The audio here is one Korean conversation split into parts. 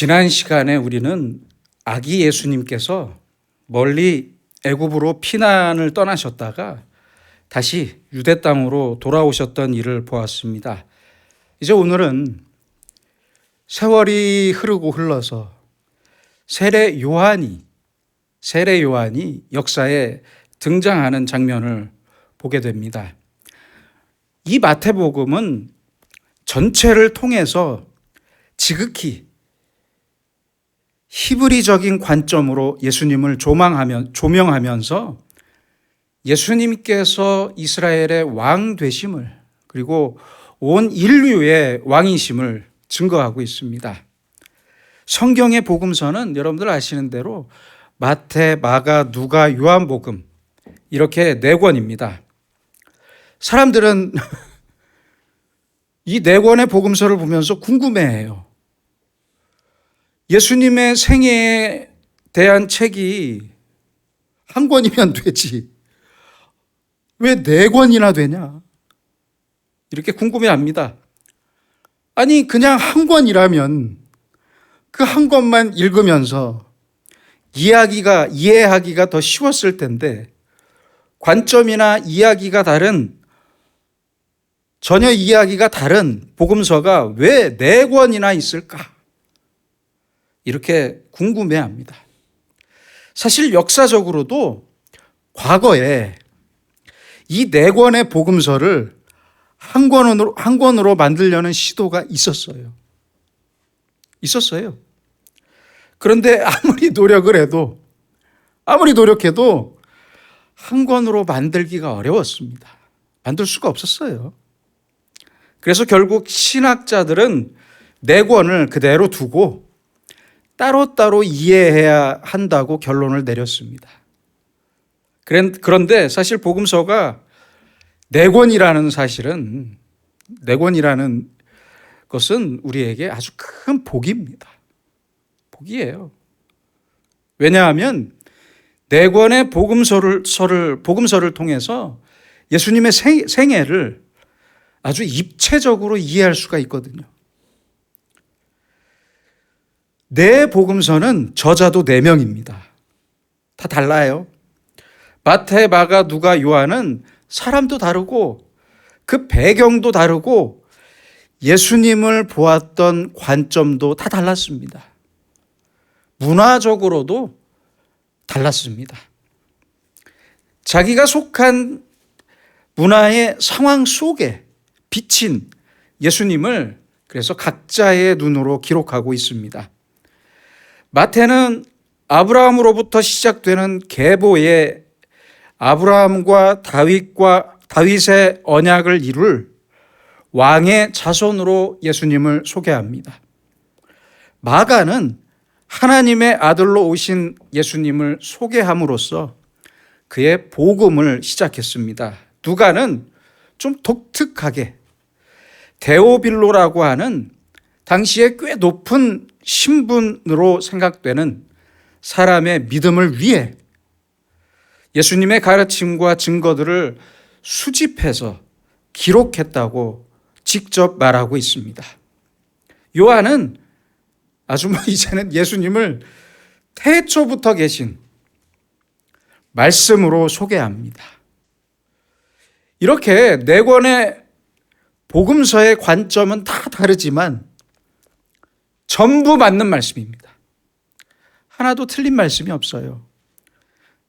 지난 시간에 우리는 아기 예수님께서 멀리 애굽으로 피난을 떠나셨다가 다시 유대 땅으로 돌아오셨던 일을 보았습니다. 이제 오늘은 세월이 흐르고 흘러서 세례 요한이 세례 요한이 역사에 등장하는 장면을 보게 됩니다. 이 마태복음은 전체를 통해서 지극히 히브리적인 관점으로 예수님을 조망하면 조명하면서 예수님께서 이스라엘의 왕 되심을 그리고 온 인류의 왕이심을 증거하고 있습니다. 성경의 복음서는 여러분들 아시는 대로 마태, 마가, 누가, 요한복음 이렇게 네 권입니다. 사람들은 이 네 권의 복음서를 보면서 궁금해해요. 예수님의 생애에 대한 책이 한 권이면 되지. 왜 네 권이나 되냐? 이렇게 궁금해 합니다. 아니, 그냥 한 권이라면 그 한 권만 읽으면서 이야기가, 이해하기가 더 쉬웠을 텐데, 관점이나 이야기가 다른, 전혀 이야기가 다른 복음서가 왜 네 권이나 있을까? 이렇게 궁금해 합니다. 사실 역사적으로도 과거에 이 네 권의 복음서를 한 권으로, 한 권으로 만들려는 시도가 있었어요. 있었어요. 그런데 아무리 노력을 해도, 아무리 노력해도 한 권으로 만들기가 어려웠습니다. 만들 수가 없었어요. 그래서 결국 신학자들은 네 권을 그대로 두고 따로따로 이해해야 한다고 결론을 내렸습니다. 그런데 사실 복음서가 네 권이라는 사실은 네 권이라는 것은 우리에게 아주 큰 복입니다. 복이에요. 왜냐하면 네 권의 복음서를 서를 복음서를 통해서 예수님의 생, 생애를 아주 입체적으로 이해할 수가 있거든요. 네 복음서는 저자도 네 명입니다. 다 달라요. 마태, 마가, 누가, 요한은 사람도 다르고 그 배경도 다르고 예수님을 보았던 관점도 다 달랐습니다. 문화적으로도 달랐습니다. 자기가 속한 문화의 상황 속에 비친 예수님을 그래서 각자의 눈으로 기록하고 있습니다. 마태는 아브라함으로부터 시작되는 계보의 아브라함과 다윗과 다윗의 언약을 이룰 왕의 자손으로 예수님을 소개합니다. 마가는 하나님의 아들로 오신 예수님을 소개함으로써 그의 복음을 시작했습니다. 누가는 좀 독특하게 데오빌로라고 하는 당시에 꽤 높은 신분으로 생각되는 사람의 믿음을 위해 예수님의 가르침과 증거들을 수집해서 기록했다고 직접 말하고 있습니다. 요한은 아주 뭐 이제는 예수님을 태초부터 계신 말씀으로 소개합니다. 이렇게 네 권의 복음서의 관점은 다 다르지만 전부 맞는 말씀입니다. 하나도 틀린 말씀이 없어요.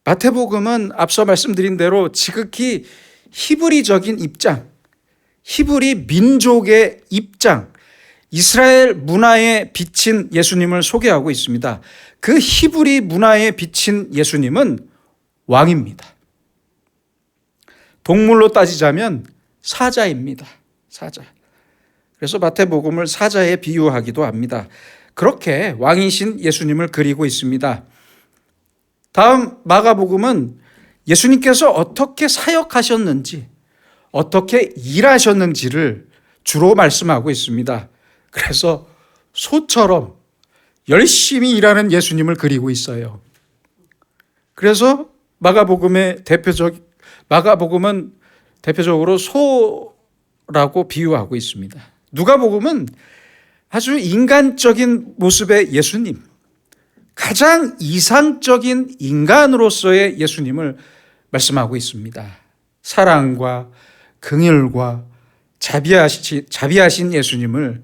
마태복음은 앞서 말씀드린 대로 지극히 히브리적인 입장, 히브리 민족의 입장, 이스라엘 문화에 비친 예수님을 소개하고 있습니다. 그 히브리 문화에 비친 예수님은 왕입니다. 동물로 따지자면 사자입니다. 사자. 그래서 마태복음을 사자에 비유하기도 합니다. 그렇게 왕이신 예수님을 그리고 있습니다. 다음 마가복음은 예수님께서 어떻게 사역하셨는지, 어떻게 일하셨는지를 주로 말씀하고 있습니다. 그래서 소처럼 열심히 일하는 예수님을 그리고 있어요. 그래서 마가복음의 대표적 마가복음은 대표적으로 소라고 비유하고 있습니다. 누가복음은 아주 인간적인 모습의 예수님, 가장 이상적인 인간으로서의 예수님을 말씀하고 있습니다. 사랑과 긍휼과 자비하시, 자비하신 예수님을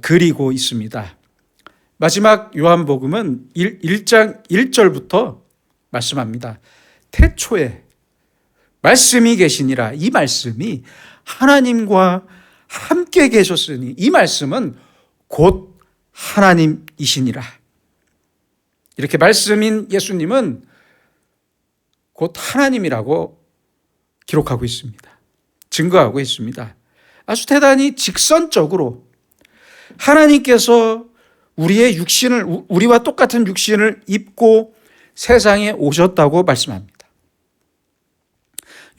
그리고 있습니다. 마지막 요한복음은 1, 장 1절부터 말씀합니다. 태초에 말씀이 계시니라 이 말씀이 하나님과 함께 계셨으니 이 말씀은 곧 하나님이시니라. 이렇게 말씀인 예수님은 곧 하나님이라고 기록하고 있습니다. 증거하고 있습니다. 아주 대단히 직선적으로 하나님께서 우리의 육신을 우리와 똑같은 육신을 입고 세상에 오셨다고 말씀합니다.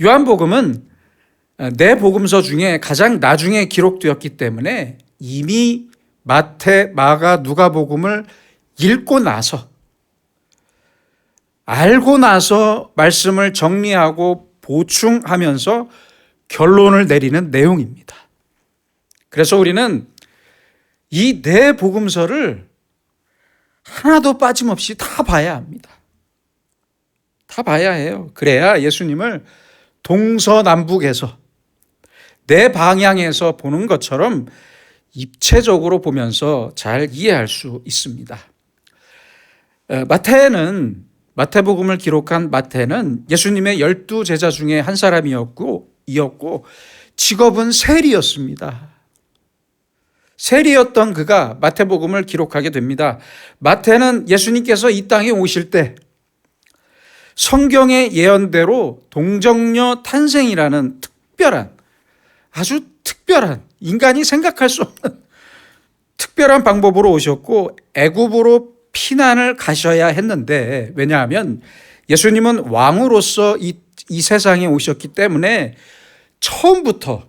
요한복음은 내 복음서 중에 가장 나중에 기록되었기 때문에 이미 마태, 마가, 누가 복음을 읽고 나서 알고 나서 말씀을 정리하고 보충하면서 결론을 내리는 내용입니다. 그래서 우리는 이 네 복음서를 하나도 빠짐없이 다 봐야 합니다. 다 봐야 해요. 그래야 예수님을 동서남북에서 내 방향에서 보는 것처럼 입체적으로 보면서 잘 이해할 수 있습니다. 마태는 마태복음을 기록한 마태는 예수님의 열두 제자 중에 한 사람이었고 이었고 직업은 세리였습니다. 세리였던 그가 마태복음을 기록하게 됩니다. 마태는 예수님께서 이 땅에 오실 때 성경의 예언대로 동정녀 탄생이라는 특별한 아주 특별한 인간이 생각할 수 없는 특별한 방법으로 오셨고 애굽으로 피난을 가셔야 했는데 왜냐하면 예수님은 왕으로서 이, 이 세상에 오셨기 때문에 처음부터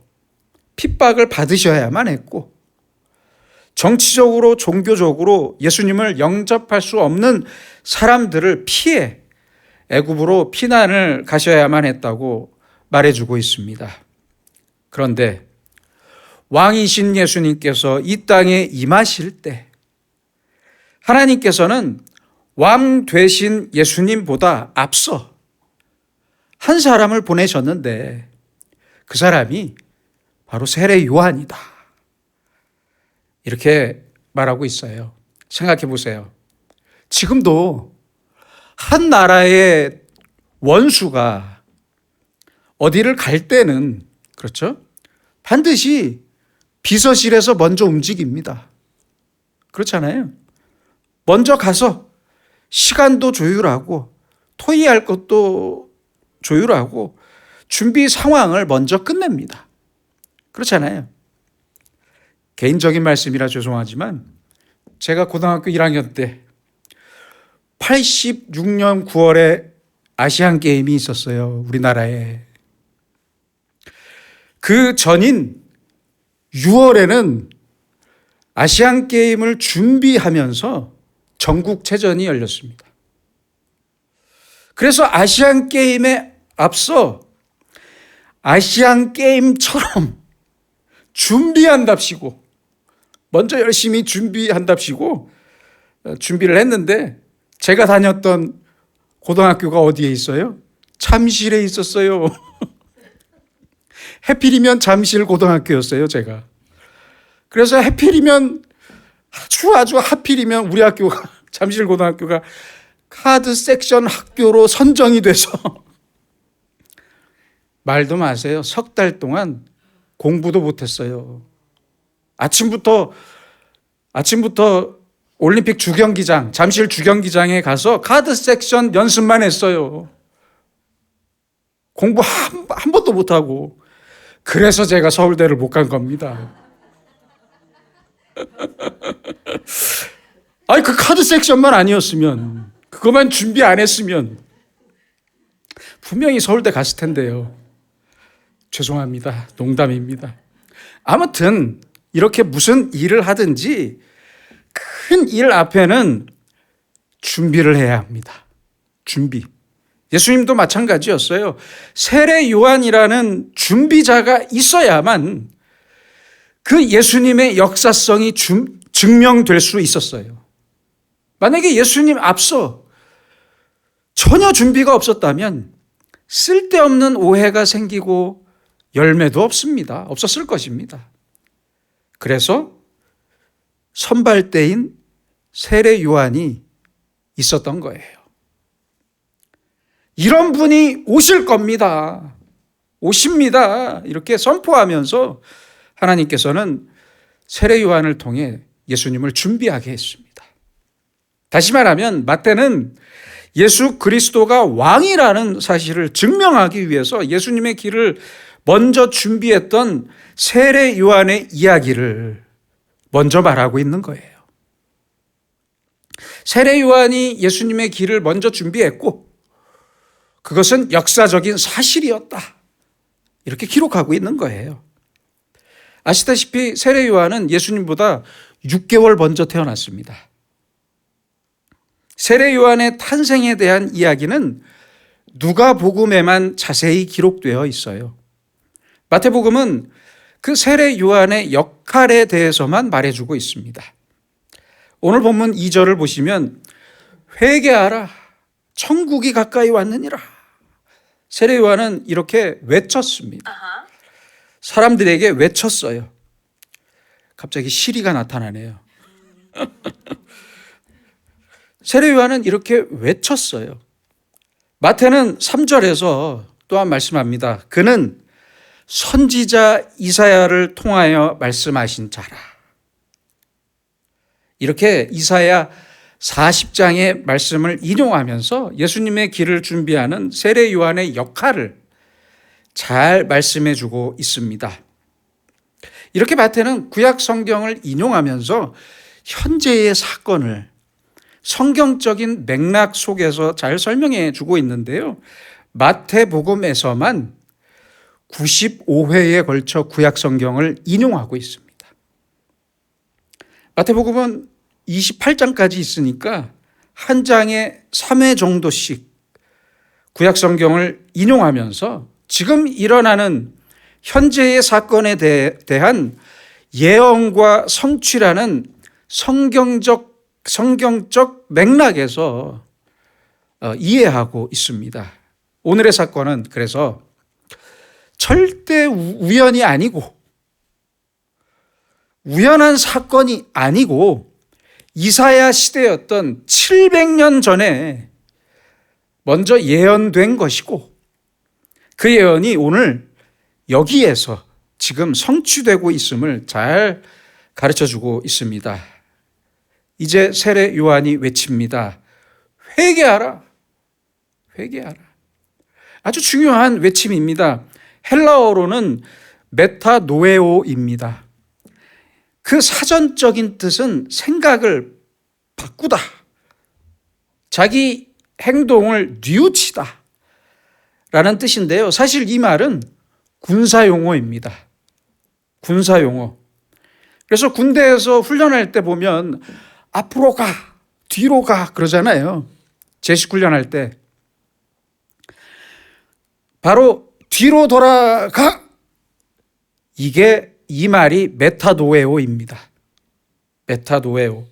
핍박을 받으셔야만 했고 정치적으로 종교적으로 예수님을 영접할 수 없는 사람들을 피해 애굽으로 피난을 가셔야만 했다고 말해주고 있습니다. 그런데 왕이신 예수님께서 이 땅에 임하실 때 하나님께서는 왕 되신 예수님보다 앞서 한 사람을 보내셨는데 그 사람이 바로 세례 요한이다. 이렇게 말하고 있어요. 생각해 보세요. 지금도 한 나라의 원수가 어디를 갈 때는 그렇죠? 반드시 비서실에서 먼저 움직입니다. 그렇잖아요. 먼저 가서 시간도 조율하고 토의할 것도 조율하고 준비 상황을 먼저 끝냅니다. 그렇잖아요. 개인적인 말씀이라 죄송하지만 제가 고등학교 1학년 때 86년 9월에 아시안 게임이 있었어요. 우리나라에. 그 전인 6월에는 아시안 게임을 준비하면서 전국체전이 열렸습니다. 그래서 아시안 게임에 앞서 아시안 게임처럼 준비한답시고 먼저 열심히 준비한답시고 준비를 했는데 제가 다녔던 고등학교가 어디에 있어요? 잠실에 있었어요. 해필이면 잠실 고등학교였어요, 제가. 그래서 해필이면 아주 아주 하필이면 우리 학교가 잠실 고등학교가 카드 섹션 학교로 선정이 돼서 말도 마세요. 석 달 동안 공부도 못 했어요. 아침부터 아침부터 올림픽 주경기장, 잠실 주경기장에 가서 카드 섹션 연습만 했어요. 공부 한, 한 번도 못하고. 그래서 제가 서울대를 못 간 겁니다. 아니, 그 카드 섹션만 아니었으면, 그것만 준비 안 했으면, 분명히 서울대 갔을 텐데요. 죄송합니다. 농담입니다. 아무튼, 이렇게 무슨 일을 하든지, 큰 일 앞에는 준비를 해야 합니다. 준비. 예수님도 마찬가지였어요. 세례 요한이라는 준비자가 있어야만 그 예수님의 역사성이 중- 증명될 수 있었어요. 만약에 예수님 앞서 전혀 준비가 없었다면 쓸데없는 오해가 생기고 열매도 없습니다. 없었을 것입니다. 그래서 선발대인 세례 요한이 있었던 거예요. 이런 분이 오실 겁니다. 오십니다. 이렇게 선포하면서 하나님께서는 세례 요한을 통해 예수님을 준비하게 했습니다. 다시 말하면 마태는 예수 그리스도가 왕이라는 사실을 증명하기 위해서 예수님의 길을 먼저 준비했던 세례 요한의 이야기를 먼저 말하고 있는 거예요. 세례 요한이 예수님의 길을 먼저 준비했고 그것은 역사적인 사실이었다. 이렇게 기록하고 있는 거예요. 아시다시피 세례 요한은 예수님보다 6개월 먼저 태어났습니다. 세례 요한의 탄생에 대한 이야기는 누가복음에만 자세히 기록되어 있어요. 마태복음은 그 세례 요한의 역할에 대해서만 말해주고 있습니다. 오늘 본문 2절을 보시면 회개하라 천국이 가까이 왔느니라. 세례 요한은 이렇게 외쳤습니다. 사람들에게 외쳤어요. 갑자기 시리가 나타나네요. 세례 요한은 이렇게 외쳤어요. 마태는 3절에서 또한 말씀합니다. 그는 선지자 이사야를 통하여 말씀하신 자라. 이렇게 이사야 40장의 말씀을 인용하면서 예수님의 길을 준비하는 세례 요한의 역할을 잘 말씀해 주고 있습니다. 이렇게 마태는 구약 성경을 인용하면서 현재의 사건을 성경적인 맥락 속에서 잘 설명해 주고 있는데요. 마태복음에서만 95회에 걸쳐 구약 성경을 인용하고 있습니다. 마태복음은 28장까지 있으니까 한 장에 3회 정도씩 구약 성경을 인용하면서 지금 일어나는 현재의 사건에 대한 예언과 성취라는 성경적 성경적 맥락에서 어, 이해하고 있습니다. 오늘의 사건은 그래서 절대 우연이 아니고 우연한 사건이 아니고 이사야 시대였던 700년 전에 먼저 예언된 것이고 그 예언이 오늘 여기에서 지금 성취되고 있음을 잘 가르쳐 주고 있습니다. 이제 세례 요한이 외칩니다. 회개하라. 회개하라. 아주 중요한 외침입니다. 헬라어로는 메타노에오입니다. 그 사전적인 뜻은 생각을 바꾸다. 자기 행동을 뉘우치다. 라는 뜻인데요. 사실 이 말은 군사 용어입니다. 군사 용어. 그래서 군대에서 훈련할 때 보면 앞으로 가, 뒤로 가 그러잖아요. 제식 훈련할 때. 바로 뒤로 돌아가. 이게 이 말이 메타도에오입니다. 메타도에오.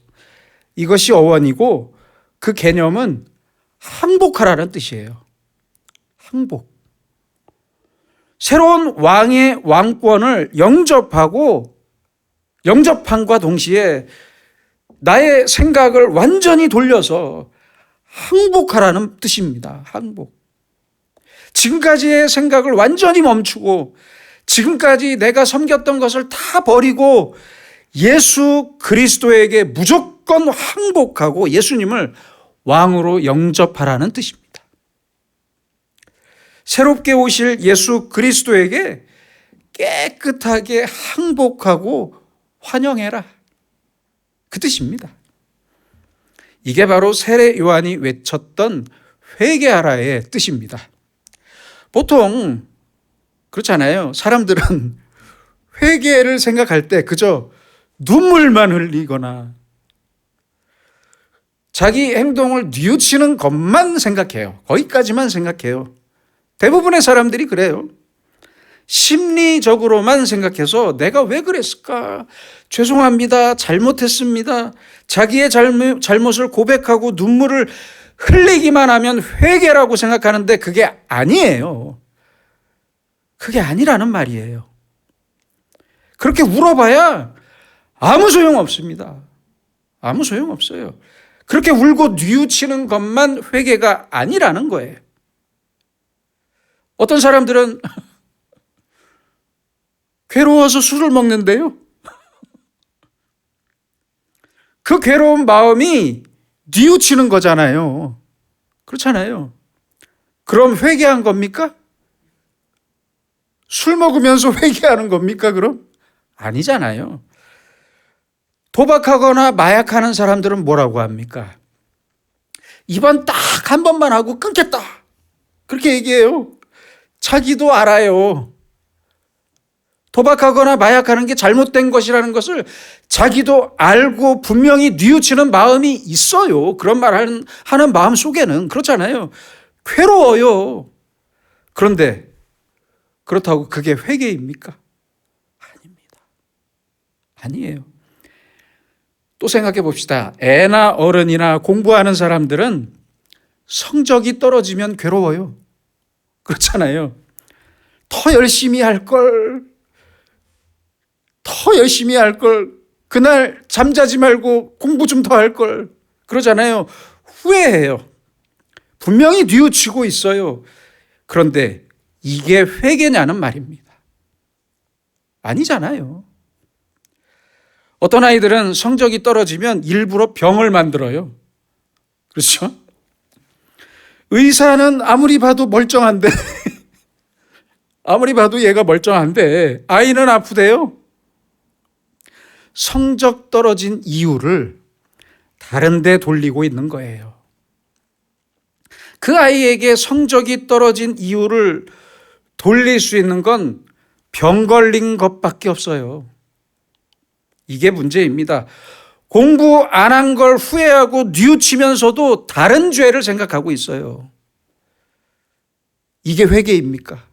이것이 어원이고 그 개념은 항복하라는 뜻이에요. 항복. 새로운 왕의 왕권을 영접하고 영접함과 동시에 나의 생각을 완전히 돌려서 항복하라는 뜻입니다. 항복. 지금까지의 생각을 완전히 멈추고 지금까지 내가 섬겼던 것을 다 버리고 예수 그리스도에게 무조건 항복하고 예수님을 왕으로 영접하라는 뜻입니다. 새롭게 오실 예수 그리스도에게 깨끗하게 항복하고 환영해라. 그 뜻입니다. 이게 바로 세례 요한이 외쳤던 회개하라의 뜻입니다. 보통 그렇잖아요. 사람들은 회개를 생각할 때 그저 눈물만 흘리거나 자기 행동을 뉘우치는 것만 생각해요. 거기까지만 생각해요. 대부분의 사람들이 그래요. 심리적으로만 생각해서 내가 왜 그랬을까? 죄송합니다. 잘못했습니다. 자기의 잘못, 잘못을 고백하고 눈물을 흘리기만 하면 회개라고 생각하는데 그게 아니에요. 그게 아니라는 말이에요. 그렇게 울어봐야 아무 소용 없습니다. 아무 소용 없어요. 그렇게 울고 뉘우치는 것만 회개가 아니라는 거예요. 어떤 사람들은 괴로워서 술을 먹는데요. 그 괴로운 마음이 뉘우치는 거잖아요. 그렇잖아요. 그럼 회개한 겁니까? 술 먹으면서 회개하는 겁니까, 그럼? 아니잖아요. 도박하거나 마약하는 사람들은 뭐라고 합니까? 이번 딱 한 번만 하고 끊겠다. 그렇게 얘기해요. 자기도 알아요. 도박하거나 마약하는 게 잘못된 것이라는 것을 자기도 알고 분명히 뉘우치는 마음이 있어요. 그런 말 하는, 하는 마음 속에는. 그렇잖아요. 괴로워요. 그런데 그렇다고 그게 회개입니까? 아닙니다. 아니에요. 또 생각해 봅시다. 애나 어른이나 공부하는 사람들은 성적이 떨어지면 괴로워요. 그렇잖아요. 더 열심히 할 걸, 더 열심히 할 걸, 그날 잠자지 말고 공부 좀 더 할 걸, 그러잖아요. 후회해요. 분명히 뉘우치고 있어요. 그런데 이게 회개냐는 말입니다. 아니잖아요. 어떤 아이들은 성적이 떨어지면 일부러 병을 만들어요. 그렇죠? 의사는 아무리 봐도 멀쩡한데, 아무리 봐도 얘가 멀쩡한데, 아이는 아프대요. 성적 떨어진 이유를 다른 데 돌리고 있는 거예요. 그 아이에게 성적이 떨어진 이유를 돌릴 수 있는 건 병 걸린 것밖에 없어요. 이게 문제입니다. 공부 안 한 걸 후회하고 뉘우치면서도 다른 죄를 생각하고 있어요. 이게 회개입니까?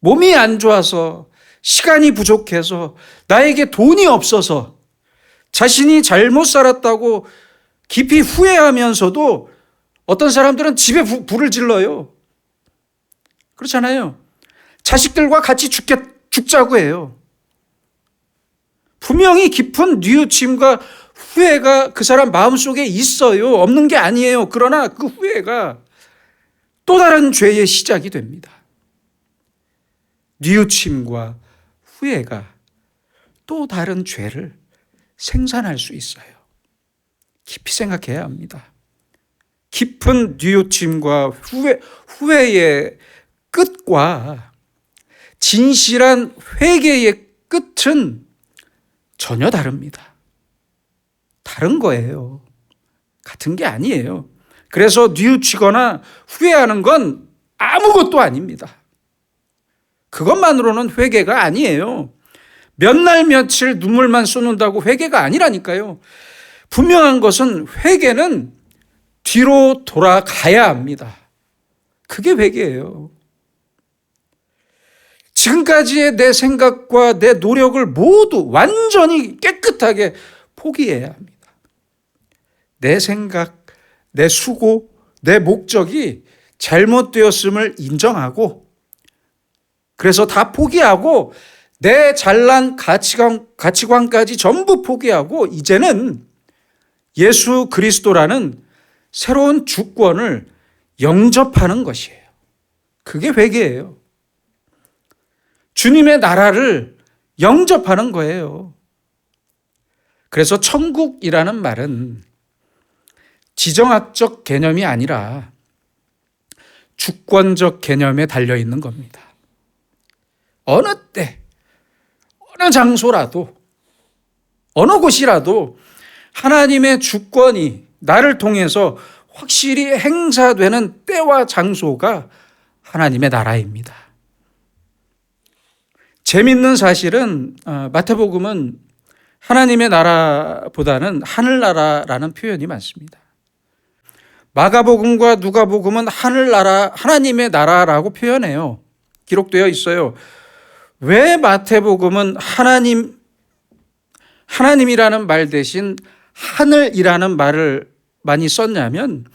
몸이 안 좋아서, 시간이 부족해서, 나에게 돈이 없어서, 자신이 잘못 살았다고 깊이 후회하면서도 어떤 사람들은 집에 부, 불을 질러요. 그렇잖아요. 자식들과 같이 죽겠, 죽자고 해요. 분명히 깊은 뉘우침과 후회가 그 사람 마음속에 있어요. 없는 게 아니에요. 그러나 그 후회가 또 다른 죄의 시작이 됩니다. 뉘우침과 후회가 또 다른 죄를 생산할 수 있어요. 깊이 생각해야 합니다. 깊은 뉘우침과 후회, 후회의 끝과 진실한 회개의 끝은 전혀 다릅니다. 다른 거예요. 같은 게 아니에요. 그래서 뉘우치거나 후회하는 건 아무것도 아닙니다. 그것만으로는 회개가 아니에요. 몇 날 며칠 눈물만 쏟는다고 회개가 아니라니까요. 분명한 것은 회개는 뒤로 돌아가야 합니다. 그게 회개예요. 지금까지의 내 생각과 내 노력을 모두 완전히 깨끗하게 포기해야 합니다. 내 생각, 내 수고, 내 목적이 잘못되었음을 인정하고 그래서 다 포기하고 내 잘난 가치관, 가치관까지 전부 포기하고 이제는 예수 그리스도라는 새로운 주권을 영접하는 것이에요. 그게 회개예요. 주님의 나라를 영접하는 거예요. 그래서 천국이라는 말은 지정학적 개념이 아니라 주권적 개념에 달려 있는 겁니다. 어느 때, 어느 장소라도, 어느 곳이라도 하나님의 주권이 나를 통해서 확실히 행사되는 때와 장소가 하나님의 나라입니다. 재밌는 사실은 어, 마태복음은 하나님의 나라보다는 하늘나라라는 표현이 많습니다. 마가복음과 누가복음은 하늘나라, 하나님의 나라라고 표현해요. 기록되어 있어요. 왜 마태복음은 하나님 하나님이라는 말 대신 하늘이라는 말을 많이 썼냐면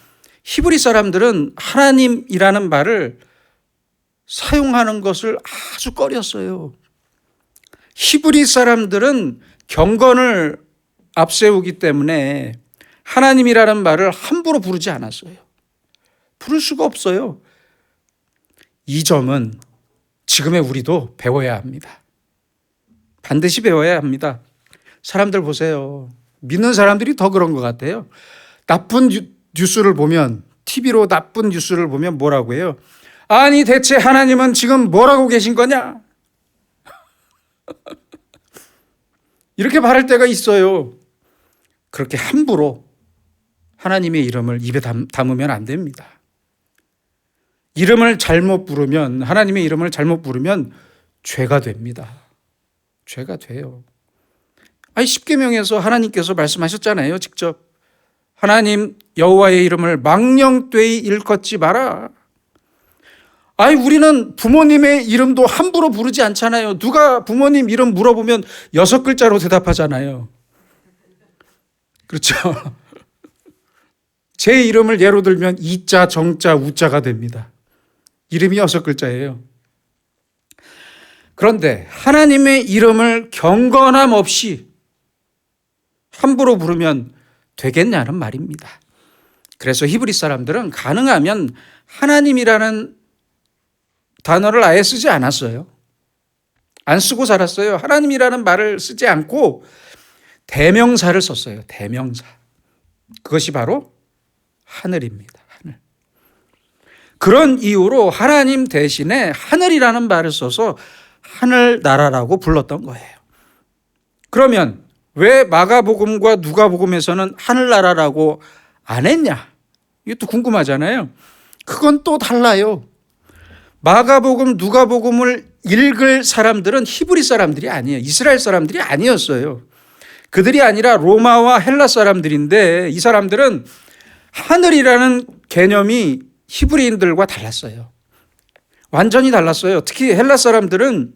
히브리 사람들은 하나님이라는 말을 사용하는 것을 아주 꺼렸어요. 히브리 사람들은 경건을 앞세우기 때문에 하나님이라는 말을 함부로 부르지 않았어요. 부를 수가 없어요. 이 점은 지금의 우리도 배워야 합니다. 반드시 배워야 합니다. 사람들 보세요. 믿는 사람들이 더 그런 것 같아요. 나쁜 뉴- 뉴스를 보면, TV로 나쁜 뉴스를 보면 뭐라고 해요? 아니, 대체 하나님은 지금 뭐라고 계신 거냐? 이렇게 말할 때가 있어요. 그렇게 함부로 하나님의 이름을 입에 담, 담으면 안 됩니다. 이름을 잘못 부르면, 하나님의 이름을 잘못 부르면 죄가 됩니다. 죄가 돼요. 아니, 십계명에서 하나님께서 말씀하셨잖아요. 직접. 하나님 여호와의 이름을 망령되이 일컫지 마라. 아니 우리는 부모님의 이름도 함부로 부르지 않잖아요. 누가 부모님 이름 물어보면 여섯 글자로 대답하잖아요. 그렇죠? 제 이름을 예로 들면 이자, 정자, 우자가 됩니다. 이름이 여섯 글자예요. 그런데 하나님의 이름을 경건함 없이 함부로 부르면 되겠냐는 말입니다. 그래서 히브리 사람들은 가능하면 하나님이라는 단어를 아예 쓰지 않았어요. 안 쓰고 살았어요. 하나님이라는 말을 쓰지 않고 대명사를 썼어요. 대명사. 그것이 바로 하늘입니다. 하늘. 그런 이유로 하나님 대신에 하늘이라는 말을 써서 하늘나라라고 불렀던 거예요. 그러면 왜 마가복음과 누가복음에서는 하늘나라라고 안 했냐? 이것도 궁금하잖아요. 그건 또 달라요. 마가복음, 누가복음을 읽을 사람들은 히브리 사람들이 아니에요. 이스라엘 사람들이 아니었어요. 그들이 아니라 로마와 헬라 사람들인데 이 사람들은 하늘이라는 개념이 히브리인들과 달랐어요. 완전히 달랐어요. 특히 헬라 사람들은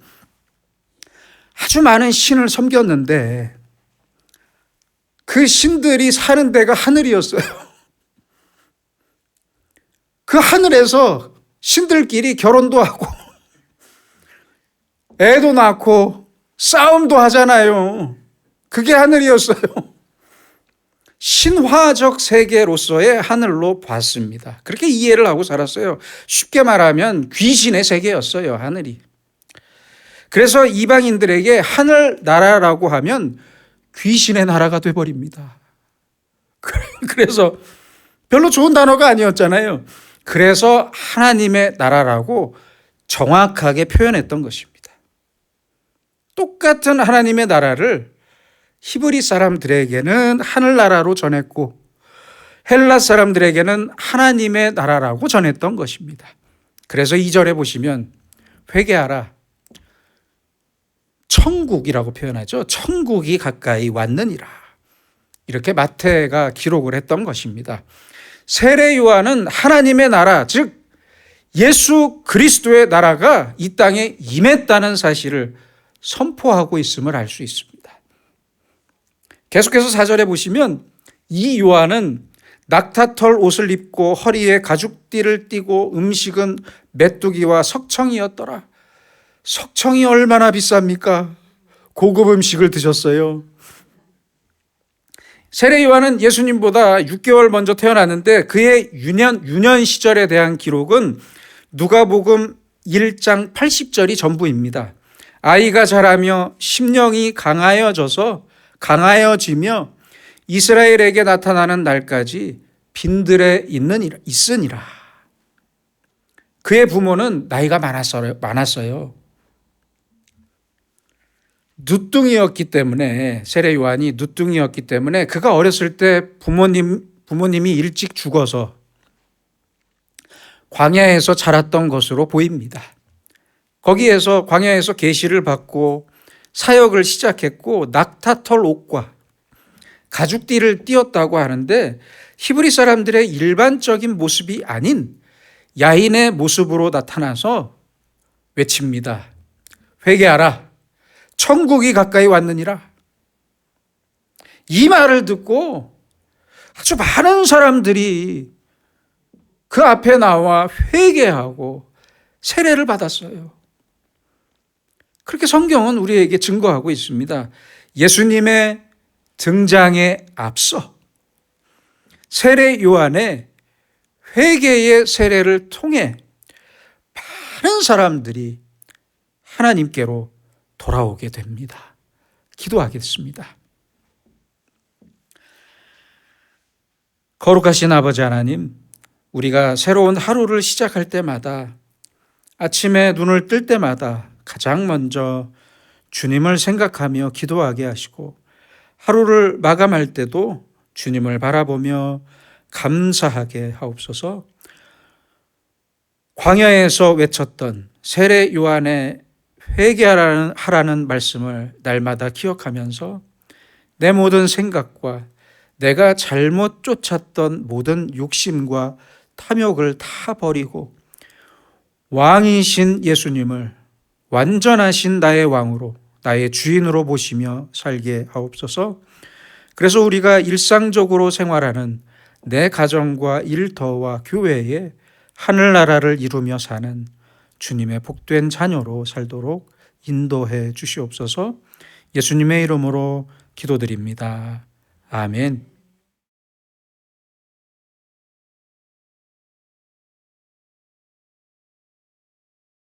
아주 많은 신을 섬겼는데 그 신들이 사는 데가 하늘이었어요. 그 하늘에서 신들끼리 결혼도 하고 애도 낳고 싸움도 하잖아요. 그게 하늘이었어요. 신화적 세계로서의 하늘로 봤습니다. 그렇게 이해를 하고 살았어요. 쉽게 말하면 귀신의 세계였어요, 하늘이. 그래서 이방인들에게 하늘 나라라고 하면 귀신의 나라가 돼 버립니다. 그래서 별로 좋은 단어가 아니었잖아요. 그래서 하나님의 나라라고 정확하게 표현했던 것입니다. 똑같은 하나님의 나라를 히브리 사람들에게는 하늘나라로 전했고 헬라 사람들에게는 하나님의 나라라고 전했던 것입니다. 그래서 2절에 보시면 회개하라. 천국이라고 표현하죠. 천국이 가까이 왔느니라. 이렇게 마태가 기록을 했던 것입니다. 세례 요한은 하나님의 나라, 즉 예수 그리스도의 나라가 이 땅에 임했다는 사실을 선포하고 있음을 알 수 있습니다. 계속해서 4절에 보시면 이 요한은 낙타털 옷을 입고 허리에 가죽띠를 띠고 음식은 메뚜기와 석청이었더라. 석청이 얼마나 비쌉니까? 고급 음식을 드셨어요. 세례 요한은 예수님보다 6개월 먼저 태어났는데 그의 유년 유년 시절에 대한 기록은 누가복음 1장 80절이 전부입니다. 아이가 자라며 심령이 강하여져서 강하여지며 이스라엘에게 나타나는 날까지 빈들에 있는 있으니라. 그의 부모는 나이가 많았어요. 많았어요. 누뚱이었기 때문에 세례 요한이 누뚱이었기 때문에 그가 어렸을 때 부모님 부모님이 일찍 죽어서 광야에서 자랐던 것으로 보입니다. 거기에서 광야에서 계시를 받고 사역을 시작했고 낙타털 옷과 가죽띠를 띄었다고 하는데 히브리 사람들의 일반적인 모습이 아닌 야인의 모습으로 나타나서 외칩니다. 회개하라. 천국이 가까이 왔느니라. 이 말을 듣고 아주 많은 사람들이 그 앞에 나와 회개하고 세례를 받았어요. 그렇게 성경은 우리에게 증거하고 있습니다. 예수님의 등장에 앞서 세례 요한의 회개의 세례를 통해 많은 사람들이 하나님께로 돌아오게 됩니다. 기도하겠습니다. 거룩하신 아버지 하나님, 우리가 새로운 하루를 시작할 때마다 아침에 눈을 뜰 때마다 가장 먼저 주님을 생각하며 기도하게 하시고 하루를 마감할 때도 주님을 바라보며 감사하게 하옵소서 광야에서 외쳤던 세례 요한의 회개하라는 하라는 말씀을 날마다 기억하면서 내 모든 생각과 내가 잘못 쫓았던 모든 욕심과 탐욕을 다 버리고 왕이신 예수님을 완전하신 나의 왕으로 나의 주인으로 보시며 살게 하옵소서. 그래서 우리가 일상적으로 생활하는 내 가정과 일터와 교회에 하늘나라를 이루며 사는 주님의 복된 자녀로 살도록 인도해 주시옵소서. 예수님의 이름으로 기도드립니다. 아멘.